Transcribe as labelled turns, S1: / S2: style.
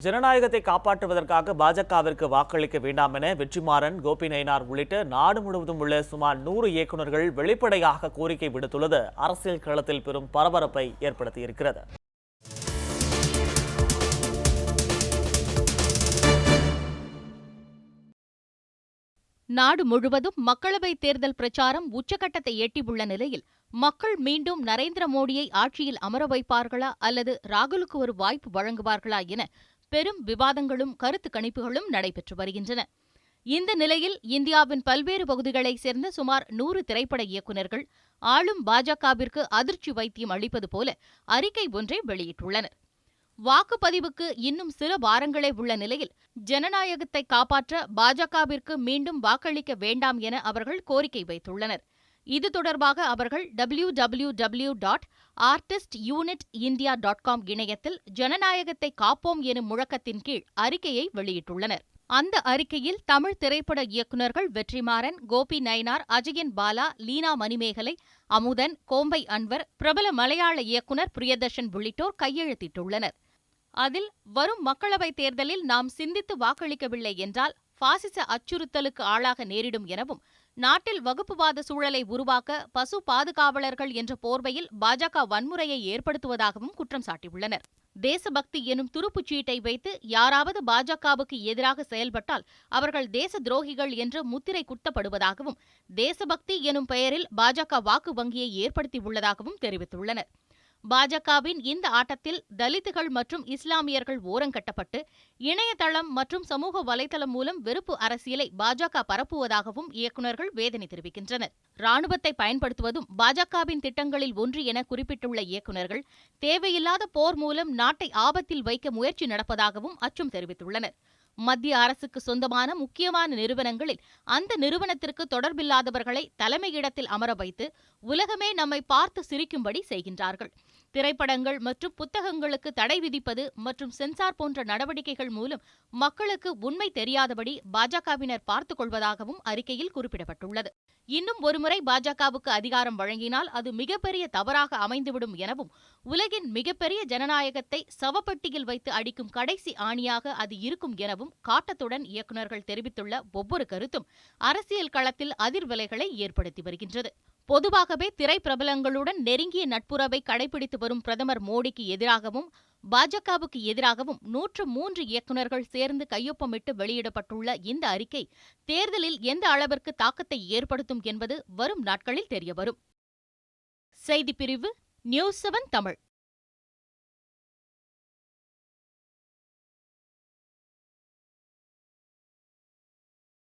S1: ஜனநாயகத்தை காப்பாற்றுவதற்காக பாஜகவிற்கு வாக்களிக்க வேண்டாம் என வெற்றிமாறன் கோபி நயினார் உள்ளிட்ட நாடு முழுவதும் உள்ள சுமார் நூறு இயக்குநர்கள் வெளிப்படையாக கோரிக்கை விடுத்துள்ளது. அரசியல் களத்தில் பெரும் பரபரப்பை ஏற்படுத்தியிருக்கிறது.
S2: நாடு முழுவதும் மக்களவைத் தேர்தல் பிரச்சாரம் உச்சகட்டத்தை எட்டியுள்ள நிலையில் மக்கள் மீண்டும் நரேந்திர மோடியை ஆட்சியில் அமர வைப்பார்களா அல்லது ராகுலுக்கு ஒரு வாய்ப்பு வழங்குவார்களா என பெரும் விவாதங்களும் கருத்து கணிப்புகளும் நடைபெற்று வருகின்றன. இந்த நிலையில் இந்தியாவின் பல்வேறு பகுதிகளைச் சேர்ந்த சுமார் நூறு திரைப்பட இயக்குநர்கள் ஆளும் பாஜகவிற்கு அதிர்ச்சி வைத்தியம் அளிப்பது போல அறிக்கை ஒன்றை வெளியிட்டுள்ளனர். வாக்குப்பதிவுக்கு இன்னும் சில வாரங்களே உள்ள நிலையில் ஜனநாயகத்தை காப்பாற்ற பாஜகவிற்கு மீண்டும் வாக்களிக்க வேண்டாம் என அவர்கள் கோரிக்கை வைத்துள்ளனர். இது தொடர்பாக அவர்கள் W W W dot artist unit India dot com இணையத்தில் ஜனநாயகத்தை காப்போம் எனும் முழக்கத்தின் கீழ் அறிக்கையை வெளியிட்டுள்ளனர். அந்த அறிக்கையில் தமிழ் திரைப்பட இயக்குநர்கள் வெற்றிமாறன் கோபி நயனார் அஜயன் பாலா லீனா மணிமேகலை அமுதன் கோம்பை அன்வர் பிரபல மலையாள இயக்குனர் பிரியதர்ஷன் உள்ளிட்டோர் கையெழுத்திட்டுள்ளனர். அதில் வரும் மக்களவைத் தேர்தலில் நாம் சிந்தித்து வாக்களிக்கவில்லை என்றால் பாசிச அச்சுறுத்தலுக்கு ஆளாக நேரிடும் எனவும் நாட்டில் வகுப்புவாத சூழலை உருவாக்க பசு பாதுகாவலர்கள் என்ற போர்வையில் பாஜக வன்முறையை ஏற்படுத்துவதாகவும் குற்றம் சாட்டியுள்ளனர். தேசபக்தி எனும் துருப்புச் சீட்டை வைத்து யாராவது பாஜகவுக்கு எதிராக செயல்பட்டால் அவர்கள் தேச துரோகிகள் என்று முத்திரை குத்தப்படுவதாகவும் தேசபக்தி எனும் பெயரில் பாஜக வாக்கு வங்கியை ஏற்படுத்தியுள்ளதாகவும் தெரிவித்துள்ளனர். பாஜகவின் இந்த ஆட்டத்தில் தலித்துகள் மற்றும் இஸ்லாமியர்கள் ஓரங்கட்டப்பட்டு இணையதளம் மற்றும் சமூக வலைதளம் மூலம் வெறுப்பு அரசியலை பாஜக பரப்புவதாகவும் இயக்குநர்கள் வேதனை தெரிவிக்கின்றனர். ராணுவத்தை பயன்படுத்துவதும் பாஜகவின் திட்டங்களில் ஒன்று என குறிப்பிட்டுள்ள இயக்குநர்கள் தேவையில்லாத போர் மூலம் நாட்டை ஆபத்தில் வைக்க முயற்சி நடப்பதாகவும் அச்சம் தெரிவித்துள்ளனர். மத்திய அரசுக்கு சொந்தமான முக்கியமான நிறுவனங்களில் அந்த நிறுவனத்திற்கு தொடர்பில்லாதவர்களை தலைமையிடத்தில் அமர வைத்து உலகமே நம்மை பார்த்து சிரிக்கும்படி செய்கின்றார்கள். திரைப்படங்கள் மற்றும் புத்தகங்களுக்கு தடை விதிப்பது மற்றும் சென்சார் போன்ற நடவடிக்கைகள் மூலம் மக்களுக்கு உண்மை தெரியாதபடி பாஜகவினர் பார்த்துக் கொள்வதாகவும் அறிக்கையில் குறிப்பிடப்பட்டுள்ளது. இன்னும் ஒருமுறை பாஜகவுக்கு அதிகாரம் வழங்கினால் அது மிகப்பெரிய தவறாக அமைந்துவிடும் எனவும் உலகின் மிகப்பெரிய ஜனநாயகத்தை சவப்பெட்டியில் வைத்து அடிக்கும் கடைசி ஆணியாக அது இருக்கும் எனவும் காட்டத்துடன் இயக்குநர்கள் தெரிவித்துள்ள ஒவ்வொரு கருத்தும் அரசியல் களத்தில் அதிர்வலைகளை ஏற்படுத்தி வருகின்றது. பொதுவாகவே திரைப்பிரபலங்களுடன் நெருங்கிய நட்புறவை கடைபிடித்து வரும் பிரதமர் மோடிக்கு எதிராகவும் பாஜகவுக்கு எதிராகவும் நூற்று மூன்று இயக்குநர்கள் சேர்ந்து கையொப்பமிட்டு வெளியிடப்பட்டுள்ள இந்த அறிக்கை தேர்தலில் எந்த அளவிற்கு தாக்கத்தை ஏற்படுத்தும் என்பது வரும் நாட்களில் தெரியவரும். செய்திப்பிரிவு நியூஸ் செவன் தமிழ்.